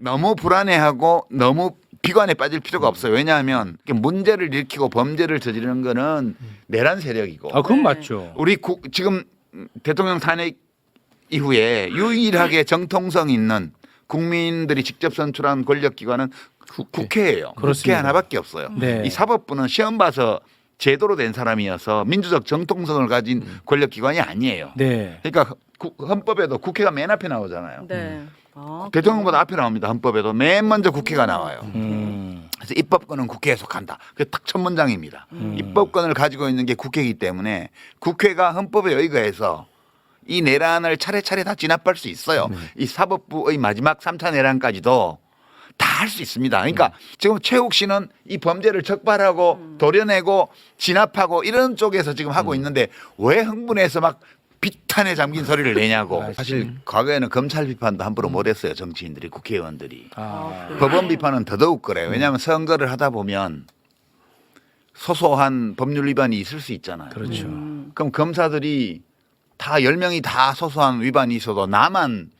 너무 불안해하고 너무 비관에 빠질 필요가 없어요. 왜냐하면 문제를 일으키고 범죄를 저지르는 거는 내란 세력이고 아, 그건 네. 맞죠. 우리 국, 지금 대통령 탄핵 이후에 유일하게 정통성 있는 국민들이 직접 선출한 권력기관은 국회. 예요 국회 그렇습니다. 하나밖에 없어요. 네. 이 사법부는 시험 봐서 제도로 된 사람이어서 민주적 정통성을 가진 권력기관이 아니에요. 네. 그러니까 구- 헌법에도 국회가 맨 앞에 나오잖아요. 네. 아, 대통령보다 앞에 나옵니다. 헌법에도 맨 먼저 국회가 나와요. 음. 그래서 입법권은 국회에 속한다. 그게 딱 첫 문장입니다. 입법권을 가지고 있는 게 국회이기 때문에 국회가 헌법에 의거해서 이 내란을 차례차례 다 진압할 수 있어요. 이 사법부의 마지막 3차 내란까지도 다 할 수 있습니다. 그러니까 지금 최욱 씨는 이 범죄를 적발하고 도려내고 진압하고 이런 쪽에서 지금 하고 있는데 왜 흥분해서 막 비탄에 잠긴 소리를 내냐고. 사실 과거에는 검찰 비판도 함부로 못했어요. 정치인들이 국회의원들이. 아. 법원 비판은 더더욱 그래요. 왜냐하면 선거를 하다 보면 소소한 법률 위반이 있을 수 있잖아요. 그렇죠. 음. 그럼 검사들이 다 10명이 다 소소한 위반이 있어도 나만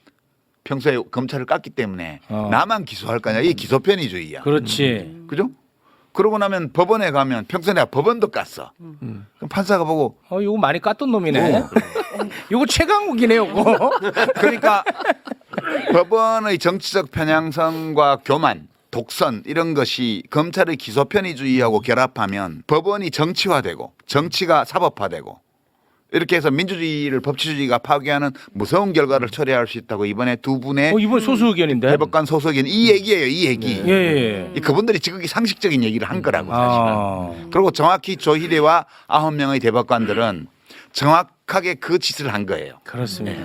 평소에 검찰을 깠기 때문에 어. 나만 기소할 거냐. 이게 기소편의주의야. 그렇지. 그죠? 그러고 나면 법원에 가면 평소에 내가 법원도 깠어. 그럼 판사가 보고 어, 이거 많이 깠던 놈이네. 이거 최강욱이네, 요거. 그러니까 법원의 정치적 편향성과 교만, 독선 이런 것이 검찰의 기소 편의주의하고 결합하면 법원이 정치화되고 정치가 사법화되고 이렇게 해서 민주주의를 법치주의가 파괴하는 무서운 결과를 초래할 수 있다고 이번에 두 분의 어, 이번 소수 의견인데. 대법관 소속인 이 얘기예요. 이 얘기. 예, 예. 이 그분들이 지극히 상식적인 얘기를 한 거라고 사실은. 아. 그리고 정확히 조희대와 아홉 명의 대법관들은 정확 하게 그 짓을 한 거예요. 그렇습니다.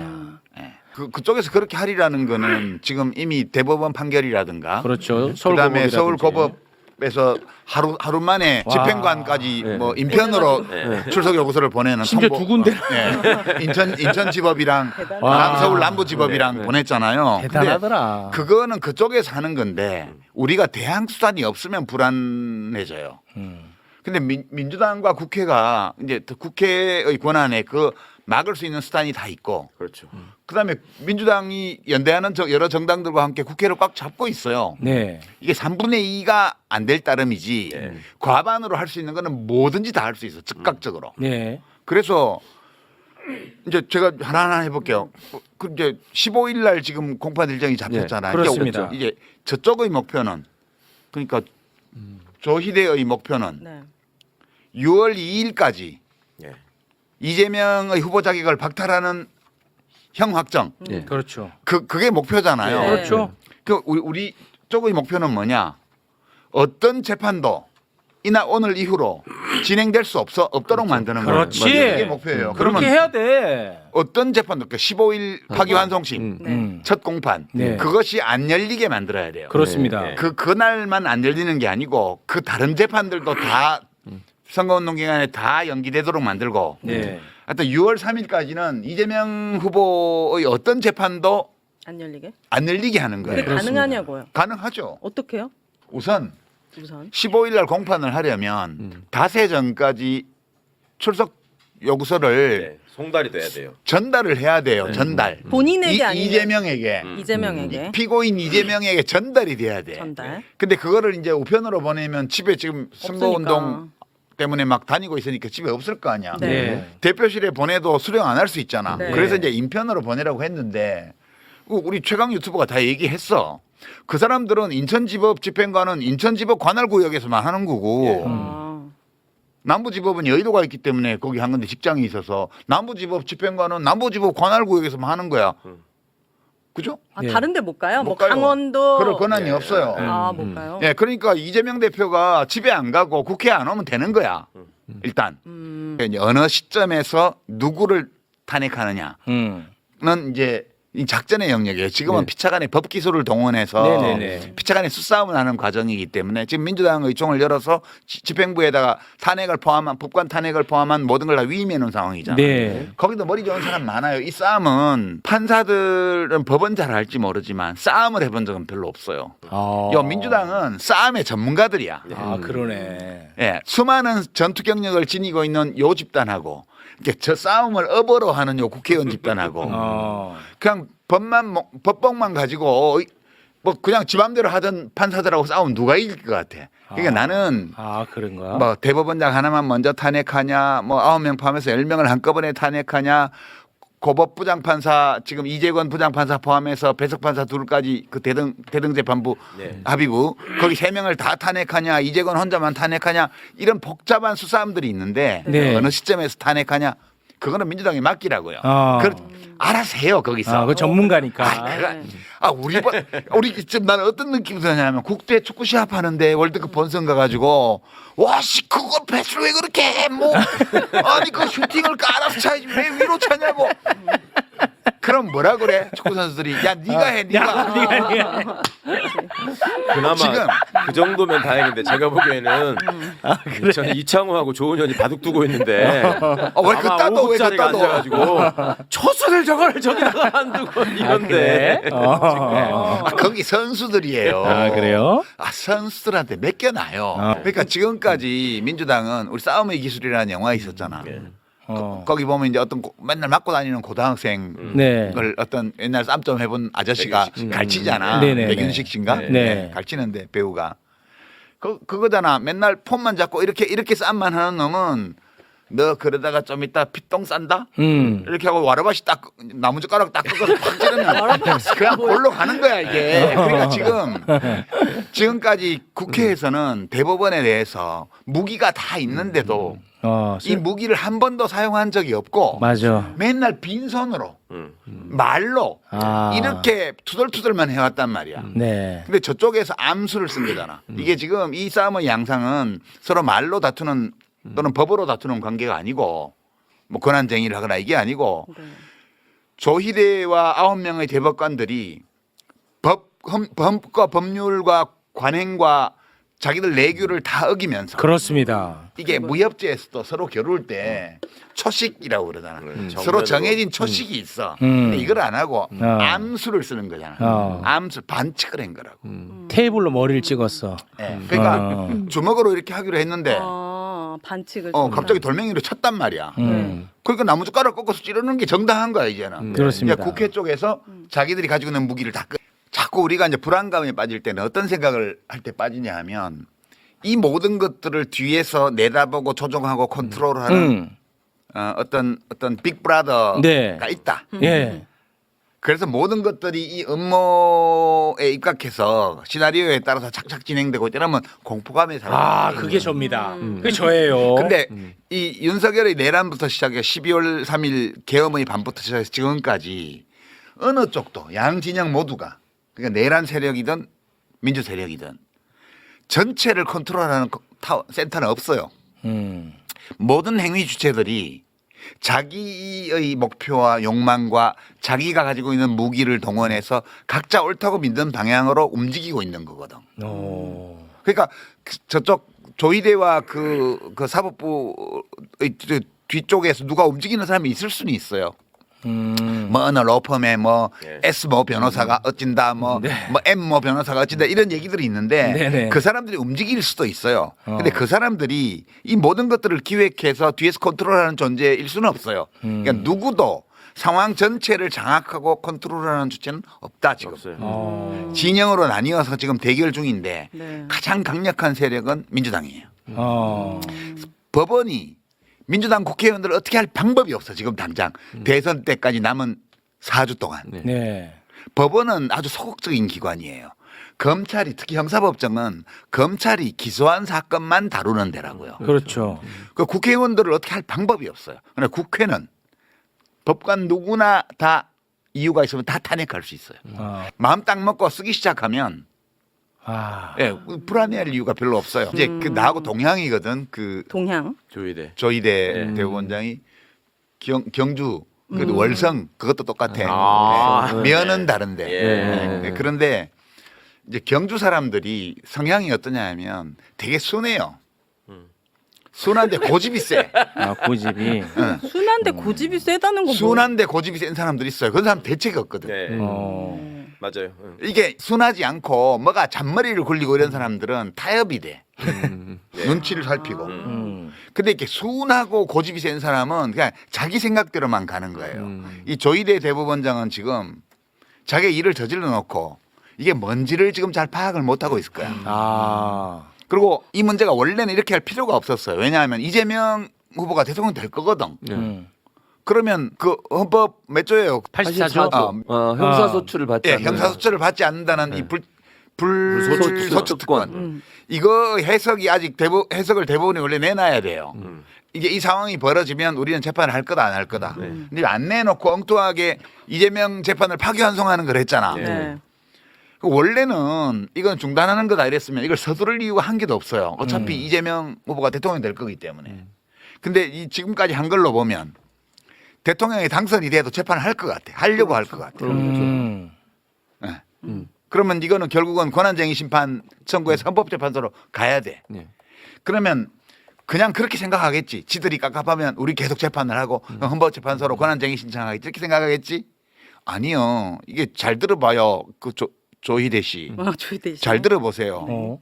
예. 그 그쪽에서 그렇게 하리라는 거는 지금 이미 대법원 판결이라든가 그렇죠. 그다음에 서울고법이라든지. 서울 고법에서 하루 하루 만에 와. 집행관까지 네. 뭐 인편으로 출석 요구서를 보내는 심지어 통보- 두 군데. 예. 인천 인천 지법이랑 대단하다. 남- 서울 남부 지법이랑 보냈잖아요. 근데 대단하더라. 그거는 그쪽에서 하는 건데 우리가 대항 수단이 없으면 불안해져요. 음. 근데 민, 민주당과 국회가 이제 더 국회의 권한에 그 막을 수 있는 수단이 다 있고 그렇죠. 그다음에 민주당이 연대하는 저 여러 정당들과 함께 국회를 꽉 잡고 있어요. 네. 이게 3분의 2가 안 될 따름이지 네. 과반으로 할 수 있는 거는 뭐든지 다 할 수 있어 즉각적으로. 네. 그래서 이제 제가 하나하나 해볼게요. 그 이제 15일 날 지금 공판 일정이 잡혔잖아요. 네, 그렇습니다. 이제, 이제 저쪽의 목표는 그러니까 조희대의 목표는 네. 6월 2일까지 예. 이재명의 후보 자격을 박탈하는 형 확정. 예. 그렇죠. 그 그게 목표잖아요. 네. 그렇죠. 그 우리, 우리 쪽의 목표는 뭐냐? 어떤 재판도 이날 오늘 이후로 진행될 수 없어 없도록 만드는 거예요. 그렇지. 이게 목표예요. 그러면 그렇게 해야 돼. 어떤 재판도 그 15일 파기환송심 음. 네. 음. 첫 공판 네. 그것이 안 열리게 만들어야 돼요. 그렇습니다. 네, 네. 그 그날만 안 열리는 게 아니고 그 다른 재판들도 다 선거운동 기간에 다 연기되도록 만들고 네. 하여튼 6월 3일까지는 이재명 후보의 어떤 재판도 안 열리게? 안 열리게 하는 그게 거예요. 가능하냐고요? 가능하죠. 어떻게요? 우선 우선. 15일 날 공판을 하려면 닷새 전까지 출석 요구서를 네. 송달이 돼야 돼요. 전달을 해야 돼요. 전달. 본인에게 이, 아니면 이 재명에게 이재명에게 피고인 이재명에게 전달이 돼야 돼. 전달. 근데 그거를 이제 우편으로 보내면 집에 지금 선거운동. 때문에 막 다니고 있으니까 집에 없을 거 아니야. 네. 네. 대표실에 보내도 수령 안 할 수 있잖아. 네. 그래서 이제 인편으로 보내라고 했는데 그 우리 최강 유튜버가 다 얘기했어. 그 사람들은 인천지법 집행관은 인천지법 관할구역에서만 하는 거고 아, 남부지법은 여의도가 있기 때문에 거기 한 건데 직장이 있어서 남부지법 집행관은 남부지법 관할구역에서만 하는 거야. 그죠? 아 네. 다른데 못 가요? 뭐못 가요. 강원도 그럴 권한이 네. 없어요. 아, 음. 못 가요? 예, 그러니까 이재명 대표가 집에 안 가고 국회에 안 오면 되는 거야. 일단 음. 이제 어느 시점에서 누구를 탄핵하느냐는 음. 이제 이 작전의 영역이에요. 지금은 네. 피차간의 법 기소를 동원해서 네네네. 피차간의 수싸움을 하는 과정이기 때문에 지금 민주당 의 총을 열어서 지- 집행부에다가 탄핵을 포함한 법관 탄핵을 포함한 모든 걸 다 위임해 놓은 상황이잖아요. 네. 거기도 머리 좋은 사람 많아요. 이 싸움은 판사들은 법은 잘 알지 모르지만 싸움을 해본 적은 별로 없어요. 아. 요 민주당은 싸움의 전문가들이야. 아, 그러네. 예, 수많은 전투 경력을 지니고 있는 요 집단하고 저 싸움을 업어로 하는 요 국회의원 집단하고 어. 그냥 법만 mo- 법복만 가지고 뭐 그냥 지 맘대로 하던 판사들하고 싸우면 누가 이길 것 같아. 그러니까 아. 나는 아 그런가? 뭐 대법원장 하나만 먼저 탄핵하냐, 뭐 아홉 명 포함해서 열 명을 한꺼번에 탄핵하냐, 고법 부장판사 지금 이재권 부장판사 포함해서 배석 판사 둘까지 그 대등 대등 재판부 네. 합의부 거기 세 명을 다 탄핵하냐, 이재권 혼자만 탄핵하냐 이런 복잡한 수사함들이 있는데 네. 어느 시점에서 탄핵하냐 그거는 민주당이 맡기라고요. 아. 그 알아서 해요 거기서. 아, 그 전문가니까. 아, 그가, 아 우리 번- 우리 지금 나는 어떤 느낌이 드냐면 국대 축구 시합 하는데 월드컵 본선 가가지고 와씨 그거 패스를 왜 그렇게 해? 뭐 아니 그 슈팅을 깔아서 차야지 왜 위로 차냐고. 그럼 뭐라 그래 축구 선수들이 야 네가 해 네가. 네가 네가. 그나마 지금. 그 정도면 다행인데 제가 보기에는 저는 이창호하고 조은현이 바둑 두고 있는데 어, 왜 그따도 왜 자리가 그따도. 앉아가지고 초수를 저걸 저기다가 안 두고 이건데 그래? 어. 아, 거기 선수들이에요. 아 그래요? 아 선수들한테 맡겨놔요. 아. 그러니까 지금까지 민주당은 우리 싸움의 기술이라는 영화 있었잖아. 어. 거기 보면 이제 어떤 고- 맨날 맞고 다니는 고등학생 네. 걸 어떤 옛날 쌈점 해본 아저씨가 백윤식 씨. 갈치잖아. 음. 네네네. 백윤식 씨인가? 네. 갈치는데 배우가 그 그거잖아. 맨날 폰만 잡고 이렇게 이렇게 쌈만 하는 놈은 너 그러다가 좀 이따 피똥 싼다. 음. 이렇게 하고 와라바시 딱 나무젓가락 딱 끄고 팍 찌르면 그냥 골로 가는 거야 이게. 그러니까 지금 지금까지 국회에서는 대법원에 대해서 무기가 다 있는데도 어. 이 무기를 한 번도 사용한 적이 없고 맞아. 맨날 빈손으로 음. 말로 아. 이렇게 투덜투덜만 해왔단 말이야. 네. 근데 저쪽에서 암수를 쓴 거잖아. 이게 지금 이 싸움의 양상은 서로 말로 다투는 또는 법으로 다투는 관계가 아니고 뭐 권한쟁의를 하거나 이게 아니고 네. 조희대와 아홉 명의 대법관들이 법, 험- 법과 법률과 관행과 자기들 내규를 다 어기면서 그렇습니다. 이게 무협지에서도 서로 겨룰 때 초식이라고 그러잖아. 음, 서로. 정해진 초식이 있어. 음. 근데 이걸 안 하고 어. 암수를 쓰는 거잖아. 어. 암수 반칙을 한 거라고. 테이블로 머리를 찍었어. 예. 그러니까 어. 주먹으로 이렇게 하기로 했는데 아, 반칙을. 어. 갑자기 돌멩이로 쳤단 말이야. 음. 그러니까 나무젓가락 꺾어서 찌르는 게 정당한 거야 이제는. 그렇습니다. 이제 국회 쪽에서 자기들이 가지고 있는 무기를 다 끄. 자꾸 우리가 이제 불안감에 빠질 때는 어떤 생각을 할 때 빠지냐 하면 이 모든 것들을 뒤에서 내다보고 조종하고 컨트롤하는 음. 어, 어떤 어떤 빅브라더가 네. 있다. 예. 그래서 모든 것들이 이 음모에 입각해서 시나리오에 따라서 착착 진행되고 이러면 공포감에 살아. 아, 그게 접니다. 그게 저예요. 근데 이 윤석열의 내란부터 시작해 12월 3일 계엄의 밤부터 시작해서 지금까지 어느 쪽도 양 진영 모두가 그러니까 내란 세력이든 민주 세력이든 전체를 컨트롤하는 거- 타워, 센터는 없어요. 음. 모든 행위 주체들이 자기의 목표와 욕망과 자기가 가지고 있는 무기를 동원해서 각자 옳다고 믿는 방향으로 움직이고 있는 거거든. 어. 그러니까 그 저쪽 조희대와 그, 그 사법부의 뒤- 뒤쪽에서 누가 움직이는 사람이 있을 수는 있어요. 음. 뭐 어느 로펌에 뭐 네. S 모 변호사가 어찐다 뭐뭐 M 모 변호사가 어찐다 이런 얘기들이 있는데 네네. 그 사람들이 움직일 수도 있어요. 근데 그 사람들이 이 모든 것들을 기획해서 뒤에서 컨트롤하는 존재일 수는 없어요. 음. 그러니까 누구도 상황 전체를 장악하고 컨트롤하는 주체는 없다 지금. 없어요. 어. 진영으로 나뉘어서 지금 대결 중인데 네. 가장 강력한 세력은 민주당이에요. 어. 법원이 민주당 국회의원들을 어떻게 할 방법이 없어 지금 당장 대선 때까지 남은 4주 동안 네. 법원은 아주 소극적인 기관이에요. 검찰이 특히 형사법정은 검찰이 기소한 사건만 다루는 데라고요. 그렇죠. 그 국회의원들을 어떻게 할 방법이 없어요. 그러나 국회는 법관 누구나 다 이유가 있으면 다 탄핵할 수 있어요. 어. 마음 딱 먹고 쓰기 시작하면 아. 예, 불안해할 이유가 별로 없어요. 이제 그 나하고 동향이거든. 그 동향. 조이대. 조희대 음. 대법원장이 경, 경주 그 월성 그것도 똑같아. 아. 예. 면은 다른데. 예. 예. 그런데 이제 경주 사람들이 성향이 어떠냐 하면 되게 순해요. 순한데 고집이 세. 아, 고집이. 순한데 고집이 세다는 건 뭐? 순한데 고집이 센 사람들이 있어요. 그런 사람 대책이 없거든. 네. 어. 맞아요. 응. 이게 순하지 않고 뭐가 잔머리를 굴리고 이런 사람들은 타협이 돼. 눈치를 살피고. 음. 근데 이렇게 순하고 고집이 센 사람은 그냥 자기 생각대로만 가는 거예요. 이 조희대 대법원장은 지금 자기 일을 저질러 놓고 이게 뭔지를 지금 잘 파악을 못 하고 있을 거야. 아. 그리고 이 문제가 원래는 이렇게 할 필요가 없었어요. 왜냐하면 이재명 후보가 대통령 될 거거든. 네. 음. 그러면 그 헌법 몇 조예요? 84조. 아, 어, 형사소출을 받지 예, 않는 형사소출을 받지 않는다는 네. 이 불, 불소추 불소추 특권. 음. 이거 해석이 아직 대부, 해석을 대부분이 원래 내놔야 돼요. 음. 이게 이 상황이 벌어지면 우리는 재판을 할 거다 안 할 거다. 네. 근데 안 내놓고 엉뚱하게 이재명 재판을 파기환송하는 걸 했잖아. 네. 네. 그 원래는 이건 중단하는 거다 이랬으면 이걸 서두를 이유가 한 개도 없어요. 어차피 음. 이재명 후보가 대통령이 될 거기 때문에. 근데 이 지금까지 한 걸로 보면 대통령이 당선이 돼도 재판을 할 것 같아. 하려고 할 것 같아. 음. 예. 음. 그러면 이거는 결국은 권한쟁의 심판 청구에서 헌법재판소로 가야 돼. 네. 그러면 그냥 그렇게 생각하겠지. 지들이 깝깝하면 우리 계속 재판을 하고 헌법재판소로 권한쟁의 신청하겠지. 이렇게 생각하겠지? 아니요. 이게 잘 들어봐요. 그 조, 조희대 씨. 아, 조희대 씨. 잘 들어보세요. 어.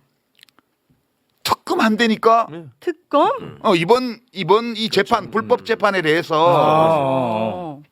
특검 안 되니까 특검? 어, 이번 이번 이 재판 불법 재판에 대해서 아. 어.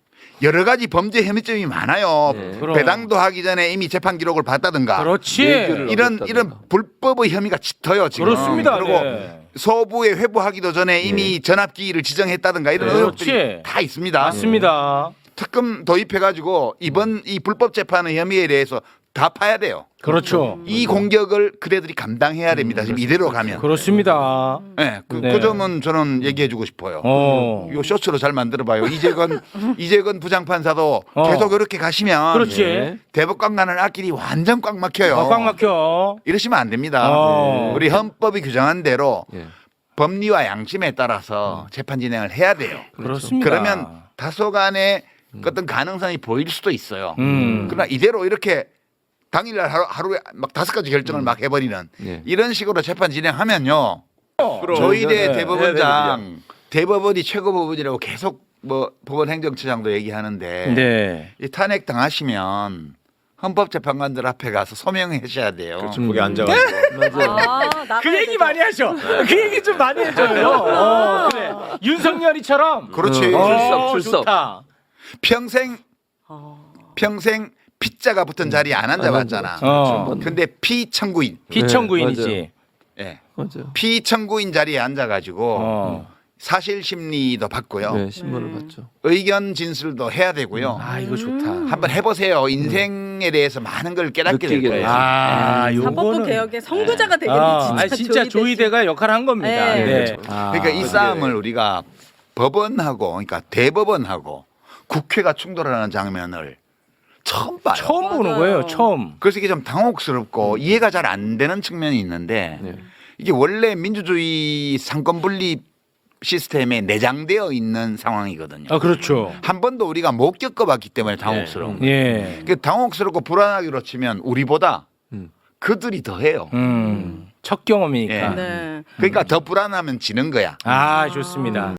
여러 가지 범죄 혐의점이 많아요. 네. 그럼. 배당도 하기 전에 이미 재판 기록을 봤다든가 그렇지. 얘기를 이런 어렵다든가. 이런 불법의 혐의가 짙어요 지금. 그렇습니다. 그리고 네. 소부에 회부하기도 전에 이미 전압기일을 지정했다든가 이런 네. 의혹들이 그렇지. 다 있습니다. 맞습니다. 특검 도입해가지고 이번 이 불법 재판의 혐의에 대해서 다 파야 돼요. 그렇죠. 이 공격을 그대들이 감당해야 됩니다. 지금 이대로 가면. 그렇습니다. 네, 그, 네. 그 점은 저는 얘기해주고 싶어요. 어. 이 쇼츠로 잘 만들어봐요. 이재건 이재건 부장판사도 어. 계속 이렇게 가시면 그렇지. 네. 대법관 가는 앞길이 완전 꽉 막혀요. 어, 꽉 막혀. 이러시면 안 됩니다. 어. 우리 헌법이 규정한 대로 예. 법리와 양심에 따라서 재판 진행을 해야 돼요. 그렇습니다. 그러면 다소간의 어떤 가능성이 보일 수도 있어요. 음. 그러나 이대로 이렇게 당일날 하루, 하루 에 막 다섯 가지 결정을 막 해버리는 예. 이런 식으로 재판 진행하면요. 조희대 네. 대법원장 대법원이 최고법원이라고 계속 뭐 법원 행정처장도 얘기하는데 네. 이 탄핵 당하시면 헌법재판관들 앞에 가서 소명하셔야 돼요. 그렇죠. 거기 앉아가지고. 맞아요. 아, 그 얘기 많이 하셔. 그 얘기 좀 많이 해줘요. 어, 그래. 윤석열이처럼. 그렇지. 어. 어, 출석, 출석. 좋다. 평생 어. 평생 피자가 붙은 자리에 안 앉아봤잖아. 어. 근데 피청구인, 피청구인이지. 예, 맞아요. 피청구인 자리에 앉아가지고 어. 사실 심리도 받고요, 네, 신문을 음. 봤죠. 의견 진술도 해야 되고요. 아 이거 좋다. 한번 해보세요. 인생에 대해서 많은 걸 깨닫게 될 느끼게 거예요. 돼요. 아, 사법부 요거는 개혁의 선구자가 되겠네 아, 진짜. 아니, 진짜. 조희대가 역할을 한 겁니다. 네. 네. 그렇죠. 아. 그러니까 이 싸움을 우리가 법원하고, 그러니까 대법원하고 국회가 충돌하는 장면을 처음 봐요. 처음 보는 맞아요. 거예요. 처음. 그래서 이게 좀 당혹스럽고 이해가 잘 안 되는 측면이 있는데 네. 이게 원래 민주주의 상권 분립 시스템에 내장되어 있는 상황이거든요. 아 그렇죠. 한 번도 우리가 못 겪어봤기 때문에 당혹스러운 거예요. 예. 그 당혹스럽고 불안하기로 치면 우리보다 음. 그들이 더 해요. 음. 첫 경험이니까. 예. 네. 그러니까 더 불안하면 지는 거야. 아 좋습니다.